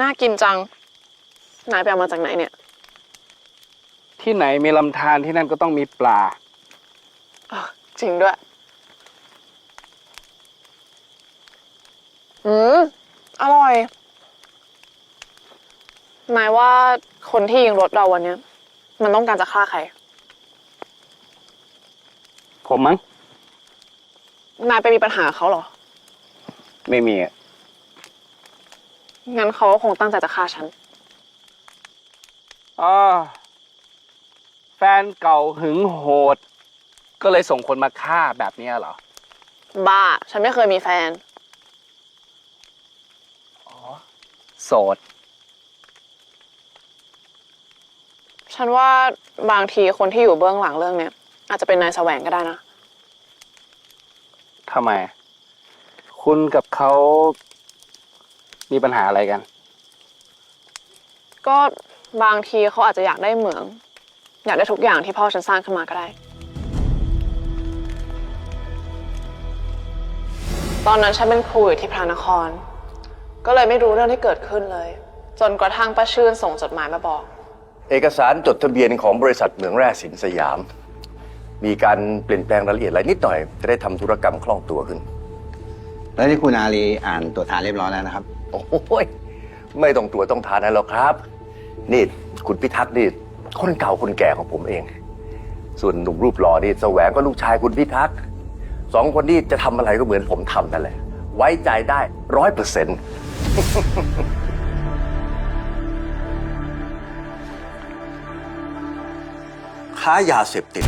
น่ากินจัง นายไปเอามาจากไหนเนี่ย ที่ไหนมีลำธารที่นั่นก็ต้องมีปลา เออจริงด้วย อืม อร่อย นายว่าคนที่ยิงรถเราวันเนี้ย มันต้องการจะฆ่าใคร ผมมั้ง นายไปมีปัญหากับเขาเหรอ ไม่มีอะ งั้นเขาก็คงตั้งใจจะฆ่าฉันอ๋อแฟนเก่าหึงโหด ก็เลยส่งคนมาฆ่าแบบเนี้ยเหรอ บ้า ฉันไม่เคยมีแฟน โสด ฉันว่าบางทีคนที่อยู่เบื้องหลังเรื่องเนี้ยอาจจะเป็นนายแสวงก็ได้นะ ทำไม คุณกับเขา มีปัญหาอะไรกัน ก็บางทีเขาอาจจะอยากได้เหมือง อยากได้ทุกอย่างที่พ่อฉันสร้างขึ้นมาก็ได้ ตอนนั้นฉันเป็นครูอยู่ที่พระนคร ก็เลยไม่รู้เรื่องที่เกิดขึ้นเลย จนกระทั่งป้าชื่นส่งจดหมายมาบอก เอกสารจดทะเบียนของบริษัทเหมืองแร่สินสยาม มีการเปลี่ยนแปลงรายละเอียดอะไรนิดหน่อย จะได้ทำธุรกรรมคล่องตัวขึ้น แล้วที่คุณอาลีอ่านตรวจทานเรียบร้อยแล้วนะครับ โอ้ยไม่ต้องตรวจต้องทานอะไรหรอกครับ นี่คุณพิทักษ์นี่คนเก่าคนแก่ของผมเอง ส่วนหนุ่มรูปหล่อนี่แสวงก็ลูกชายคุณพิทักษ์สองคนนี้จะทำอะไรก็เหมือนผมทำนั่นแหละ ไว้ใจได้ร้อยเปอร์เซ็นต์ค้ายาเสพติด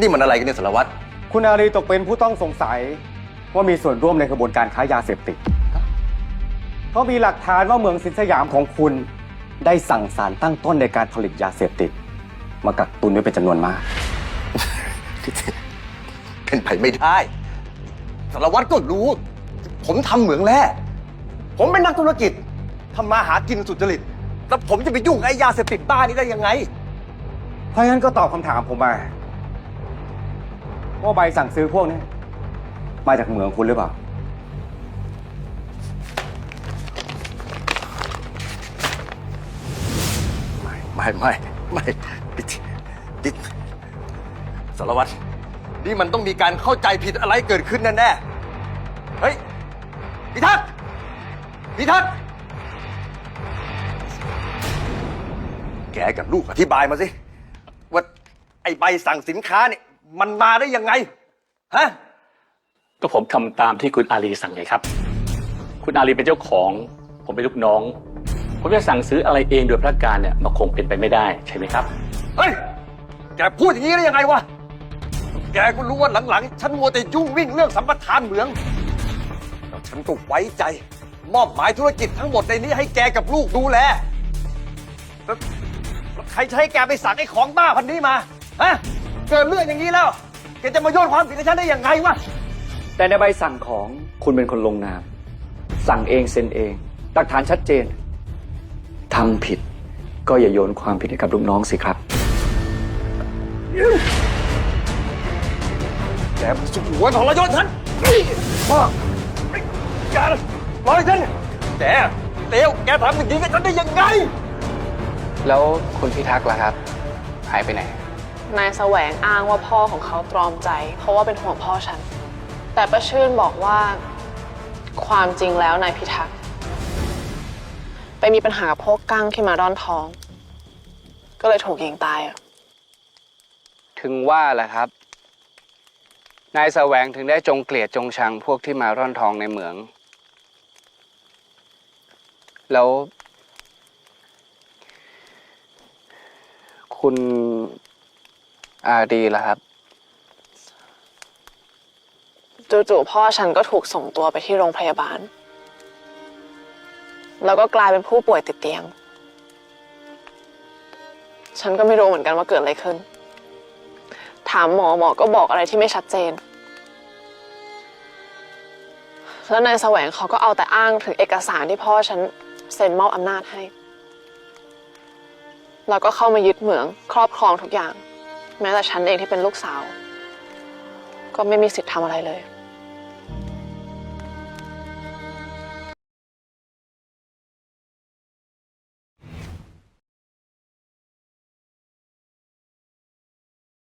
นี่มันอะไรกันเนี่ยสารวัตร คุณอารีตกเป็นผู้ต้องสงสัยว่ามีส่วนร่วมในกระบวนการค้ายาเสพติดเพราะมีหลักฐานว่าเมืองสินสยามของคุณ ได้สั่งสารตั้งต้นในการผลิตยาเสพติด มากักตุนไว้เป็นจำนวนมาก เป็นไปไม่ได้ สารวัตรก็รู้ ผมทำเหมืองแร่ผมเป็นนักธุรกิจทำมาหากินสุจริต แล้วผมจะไปยุ่งไอ้ยาเสพติดบ้านี้ได้ยังไง เพราะงั้นก็ตอบคำถามผมมา ว่าใบสั่งซื้อพวกนี้มาจากเหมืองคุณหรือเปล่า ไม่ไม่ไม่ไม่นี่สารวัตรนี่มันต้องมีการเข้าใจผิดอะไรเกิดขึ้นแน่ๆเฮ้ยพิทักษ์พิทักษ์แกกับลูกอธิบายมาสิ ว่าไอใบสั่งสินค้าเนี่ย มันมาได้ยังไง ฮะ ก็ผมทำตามที่คุณอาลีสั่งเลยครับ คุณอาลีเป็นเจ้าของ ผมเป็นลูกน้อง ผมจะสั่งซื้ออะไรเองโดยพระการเนี่ยมันคงเป็นไปไม่ได้ใช่ไหมครับ เฮ้ย แกพูดอย่างนี้ได้ยังไงวะ แกก็รู้ว่าหลังๆ ฉันมัวแต่ยุ่งวิ่งเรื่องสัมปทานเหมืองแล้วฉันก็ไว้ใจ มอบหมายธุรกิจทั้งหมดในนี้ให้แกกับลูกดูแลแล้วแล้วใครจะใช้แกไปสั่งไอ้ของบ้าพันนี้มา ฮะ เกิดเรื่องอย่างนี้แล้ว แกจะมาโยนความผิดให้ฉันได้ยังไงวะ แต่ในใบสั่งของคุณเป็นคนลงนาม สั่งเองเซ็นเองหลักฐานชัดเจนทำผิดก็อย่าโยนความผิดให้กับลูกน้องสิครับ แกมันสุหัวของรยศฉันนี่พ่อแกปล่อยฉันแกเตียวแกทำอย่างนี้กับฉันได้ยังไง แล้วคุณพิทักษ์ล่ะครับ หายไปไหน นายแสวงอ้างว่าพ่อของเขาตรอมใจ เพราะว่าเป็นห่วงพ่อฉัน แต่ป้าชื่นบอกว่าความจริงแล้วนายพิทักษ์ไปมีปัญหากับพวกกั้งที่มาร่อนท้อง ก็เลยถูกยิงตายอะถึงว่าแหละครับ นายแสวงถึงได้จงเกลียดจงชังพวกที่มาร่อนทองในเหมือง แล้ว คุณ อาดีล่ะครับ จู่ๆพ่อฉันก็ถูกส่งตัวไปที่โรงพยาบาล แล้วก็กลายเป็นผู้ป่วยติดเตียง ฉันก็ไม่รู้เหมือนกันว่าเกิดอะไรขึ้น ถามหมอหมอก็บอกอะไรที่ไม่ชัดเจน แล้วนายแสวงเขาก็เอาแต่อ้างถึงเอกสารที่พ่อฉันเซ็นมอบอำนาจให้ แล้วก็เข้ามายึดเหมืองครอบครองทุกอย่าง แม้แต่ฉันเองที่เป็นลูกสาว ก็ไม่มีสิทธิ์ทำอะไรเลย